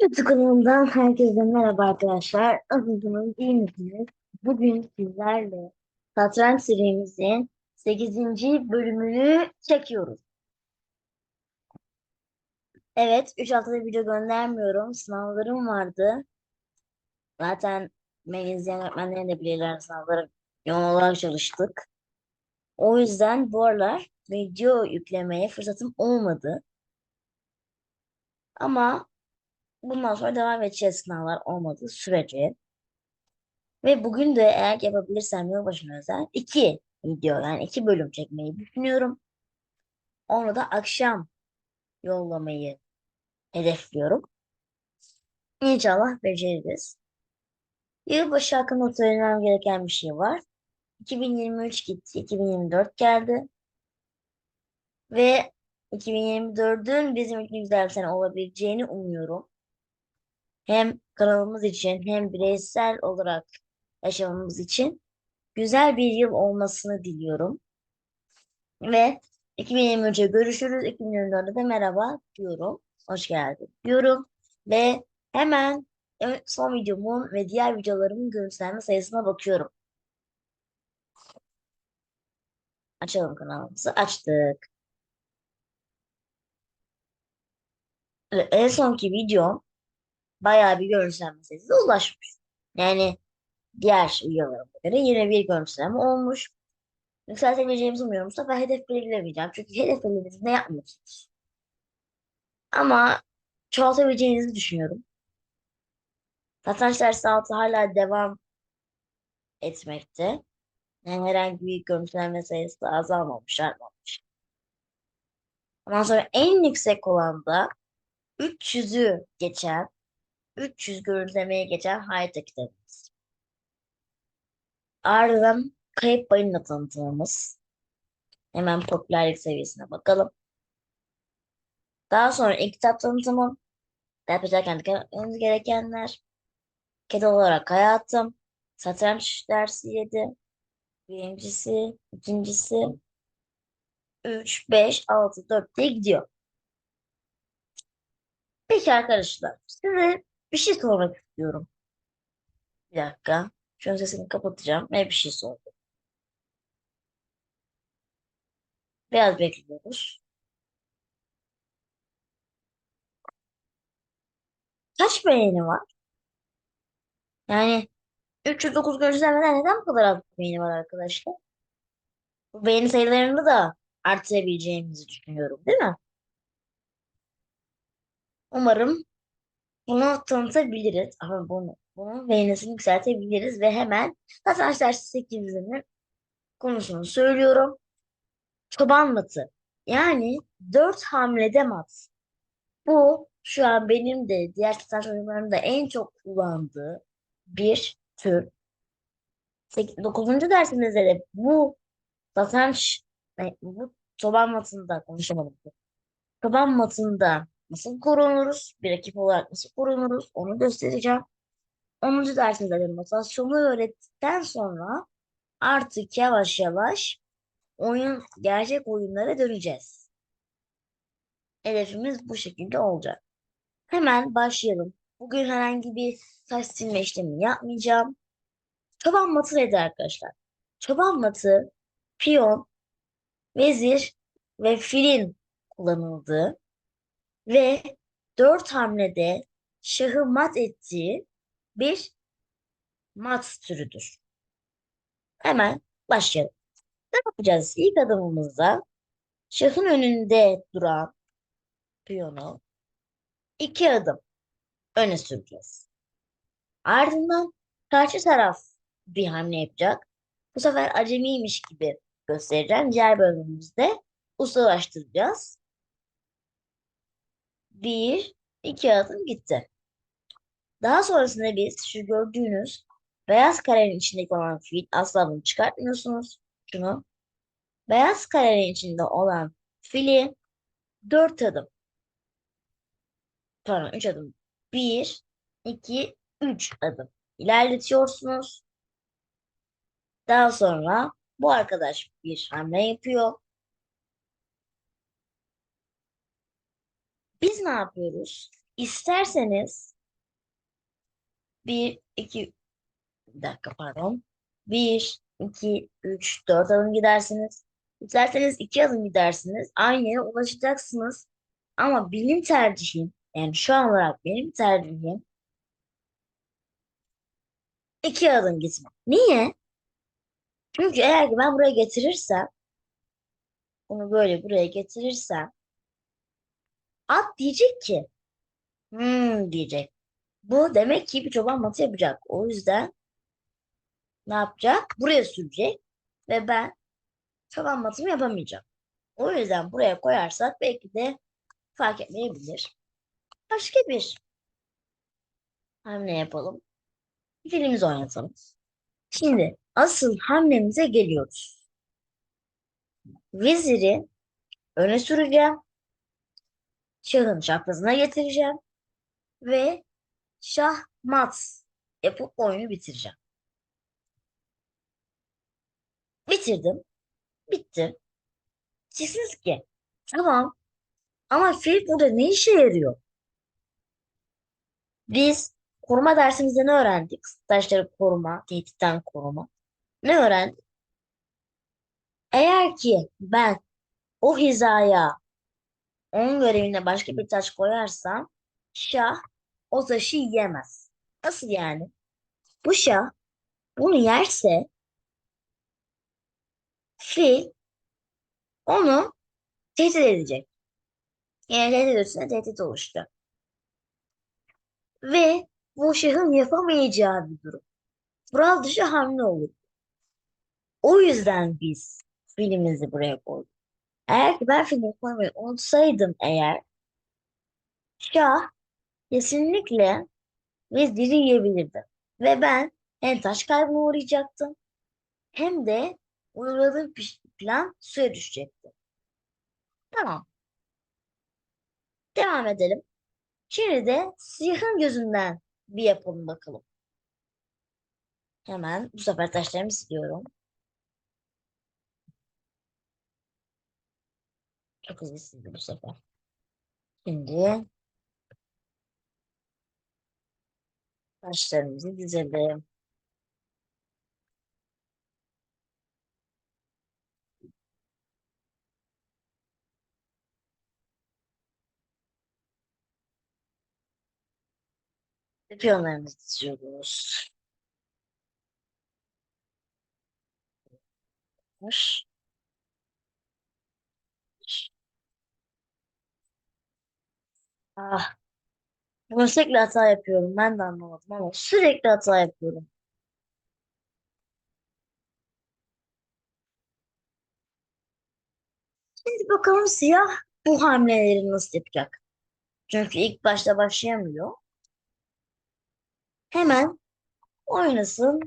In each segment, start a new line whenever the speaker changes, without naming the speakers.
YouTube kanalımdan herkese merhaba arkadaşlar. Nasılsınız, iyi misiniz? Bugün sizlerle satranç serimizin 8. bölümünü çekiyoruz. Evet, 3 haftadır video göndermiyorum. Sınavlarım vardı. Zaten beni izleyen öğretmenlerin de bilirler sınavlara yoğun olarak çalıştık. O yüzden bu aralar video yüklemeye fırsatım olmadı. Ama bundan sonra devam edeceğiz sınavlar olmadığı sürece. Ve bugün de eğer yapabilirsem yılbaşına özel iki video yani iki bölüm çekmeyi düşünüyorum. Onu da akşam yollamayı hedefliyorum. İnşallah beceririz. Yılbaşı hakkında söylemem gereken bir şey var. 2023 gitti, 2024 geldi. Ve 2024'ün bizim için güzel bir sene olabileceğini umuyorum. Hem kanalımız için hem bireysel olarak yaşamamız için güzel bir yıl olmasını diliyorum. Ve 2023'e görüşürüz. 2024'de de merhaba diyorum. Hoş geldin diyorum. Ve hemen son videomun ve diğer videolarımın görüntülenme sayısına bakıyorum. Açalım kanalımızı. Açtık. En sonki videom bayağı bir görüntülenme sayısına ulaşmış. Yani diğer videolarıma göre yine bir görüntülenme olmuş. Yükseltebileceğimizi umuyorum. Bu sefer hedef belirlemeyeceğim. Çünkü hedef belirlediğiniz ne yapmıyorsunuz? Ama çoğaltabileceğinizi düşünüyorum. Satranç dersi altı hala devam etmekte. Yani herhangi bir görüntülenme sayısı azalmamış, artmamış. Ondan sonra en yüksek olan da 300'ü geçen, 300 görüntülemeye geçen harita kitabımız. Ardından kayıp balina tanıtımımız. Hemen popülerlik seviyesine bakalım. Daha sonra ilk kitap tanıtımı. Yapacak dikkat gerekenler. Kedi olarak hayatım. Satranç dersi 7. Birincisi, ikincisi 3, 5, 6, 4 diye gidiyor. Peki arkadaşlar size bir şey sormak istiyorum. Bir dakika. Şu an sesini kapatacağım ve bir şey sordum. Biraz bekliyoruz. Kaç beğeni var? Yani 309 görüntülenmeden neden bu kadar az beğeni var arkadaşlar? Bu beğeni sayılarını da artırabileceğimizi düşünüyorum, değil mi? Umarım bunu tanıtabiliriz. Ama bunu, bunun beğenisini yükseltebiliriz ve hemen satranç dersi 8'inin konusunu söylüyorum. Çoban matı. Yani 4 hamlede mat. Bu şu an benim de diğer satranç en çok kullandığı bir tür. 9. dersimizde de bu satranç bu çoban matında konuşamadım. Çoban matında nasıl korunuruz? Bir ekip olarak nasıl korunuruz? Onu göstereceğim. 10. dersimizde de notasyonu öğrettikten sonra artık yavaş yavaş oyun gerçek oyunlara döneceğiz. Hedefimiz bu şekilde olacak. Hemen başlayalım. Bugün herhangi bir saç silme işlemi yapmayacağım. Çoban matı nedir arkadaşlar? Çoban matı, piyon, vezir ve filin kullanıldığı ve dört hamlede şahı mat ettiği bir mat türüdür. Hemen başlayalım. Ne yapacağız? İlk adımımızda şahın önünde duran piyonu iki adım öne süreceğiz. Ardından karşı taraf bir hamle yapacak. Bu sefer acemiymiş gibi göstereceğim. Diğer bölümümüzde ustalaştıracağız. Bir, iki adım gitti. Daha sonrasında biz şu gördüğünüz beyaz karenin içindeki olan fil asla bunu çıkartmıyorsunuz. Şunu. Beyaz karenin içinde olan fili dört adım pardon 3 adım. 1, 2, 3 adım ilerletiyorsunuz. Daha sonra bu arkadaş bir hamle yapıyor. Ne yapıyoruz? İsterseniz bir, iki, bir dakika pardon. Bir, iki, üç, dört adım gidersiniz. İsterseniz iki adım gidersiniz. Aynı yere ulaşacaksınız. Ama benim tercihim, yani şu an olarak benim tercihim iki adım gitmek. Niye? Çünkü eğer ki ben buraya getirirsem, bunu böyle buraya getirirsem, at diyecek ki, hmm diyecek. Bu demek ki bir çoban matı yapacak. O yüzden ne yapacak? Buraya sürecek ve ben çoban matımı yapamayacağım. O yüzden buraya koyarsak belki de fark etmeyebilir. Başka bir hamle yapalım. Filmimizi oynatalım. Şimdi asıl hamlemize geliyoruz. Veziri öne süreceğim. Şahın çaprazına getireceğim. Ve şah mat yapıp oyunu bitireceğim. Bitirdim. Bitti. Diyeceksiniz ki tamam ama fil burada ne işe yarıyor? Biz koruma dersimizde ne öğrendik? Taşları koruma, tehditten koruma. Ne öğrendik? Eğer ki ben o hizaya onun görevine başka bir taş koyarsam şah o taşı yiyemez. Nasıl yani? Bu şah bunu yerse fil onu tehdit edecek. Yani tehdit üstüne tehdit oluştu. Ve bu şahın yapamayacağı bir durum. Kural dışı hamle olur. O yüzden biz filmimizi buraya koyduk. Eğer ki ben filmi koymayı unutsaydım eğer şah kesinlikle veziri yiyebilirdi. Ve ben hem taş kaybına uğrayacaktım hem de uyguladığım plan suya düşecekti. Tamam. Devam edelim. Şimdi de siyahın gözünden bir yapalım bakalım. Hemen bu sefer taşlarımı siliyorum. Çok hızlı sildim bu sefer. Şimdi taşlarımızı dizelim. Piyonlarımızı diziyoruz. Ah, bunu sürekli hata yapıyorum. Ben de anlamadım ama sürekli hata yapıyorum. Şimdi bakalım siyah bu hamleleri nasıl yapacak? Çünkü ilk başta başlayamıyor. Hemen oynasın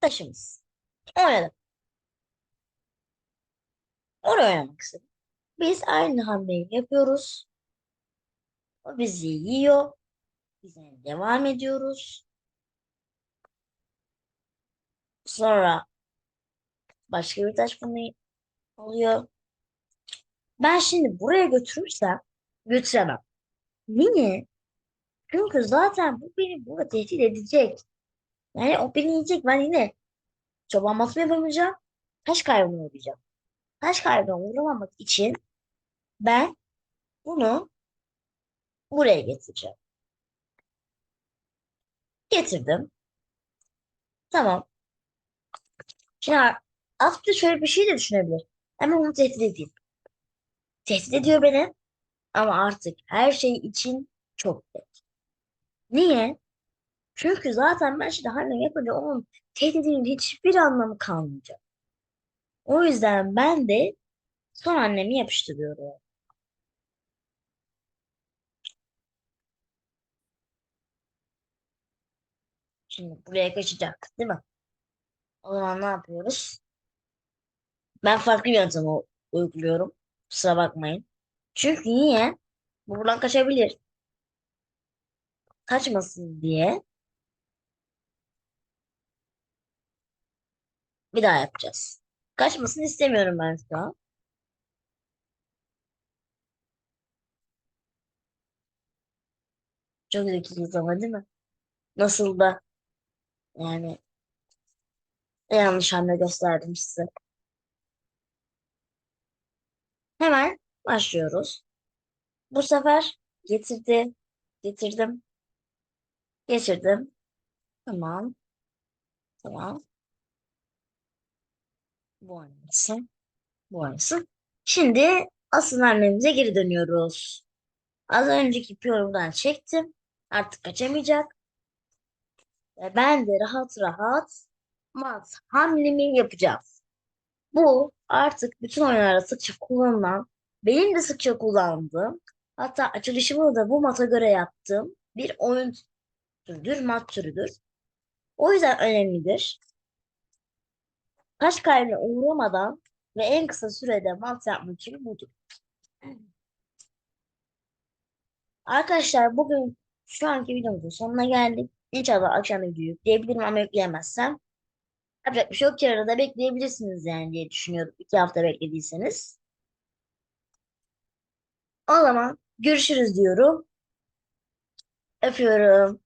taşımız. Oynadım. Oraya oynamak istedim. Biz aynı hamleyi yapıyoruz. O bizi yiyor. Biz devam ediyoruz. Sonra başka bir taş bunu oluyor. Ben şimdi buraya götürürsem götüremem. Niye? Çünkü zaten bu beni burada tehdit edecek. Yani o beni yiyecek. Ben yine çoban matımı yapamayacağım. Taş kaybına uğrayacağım. Taş kaybına uğramamak için ben bunu buraya getireceğim. Getirdim. Tamam. Şimdi aslında şöyle bir şey de düşünebilir. Hemen onu tehdit edeyim. Tehdit ediyor beni. Ama artık her şey için çok geç. Niye? Çünkü zaten ben şimdi hamle yapınca onun tehdidinin hiçbir anlamı kalmayacak. O yüzden ben de son annemi yapıştırıyorum. Şimdi buraya kaçacak, değil mi? O zaman ne yapıyoruz? Ben farklı bir yöntem uyguluyorum. Kusura bakmayın. Çünkü niye? Bu buradan kaçabilir. Kaçmasın diye bir daha yapacağız. Kaçmasını istemiyorum ben şu an. Çok zekiyiz ama değil mi? Nasıl da yani yanlış hamle gösterdim size. Hemen başlıyoruz. Bu sefer getirdi. Getirdim. Geçirdim. Tamam. Tamam. Bu oynasın. Bu oynasın. Şimdi asıl hamlemize geri dönüyoruz. Az önceki piyonumdan çektim. Artık kaçamayacak. Ben de rahat rahat mat hamlemi yapacağım. Bu artık bütün oyunlarda sıkça kullanılan, benim de sıkça kullandığım, hatta açılışımı da bu mata göre yaptığım bir oyun türüdür, mat türüdür. O yüzden önemlidir. Taş kaybına uğramadan ve en kısa sürede mat yapmak için budur. Arkadaşlar bugün şu anki videomuzun sonuna geldik. İnşallah akşam videoyu yükleyebilirim ama yükleyemezsem yapacak bir şey yok. Yarın da bekleyebilirsiniz yani diye düşünüyorum. İki hafta beklediyseniz. O zaman görüşürüz diyorum. Öpüyorum.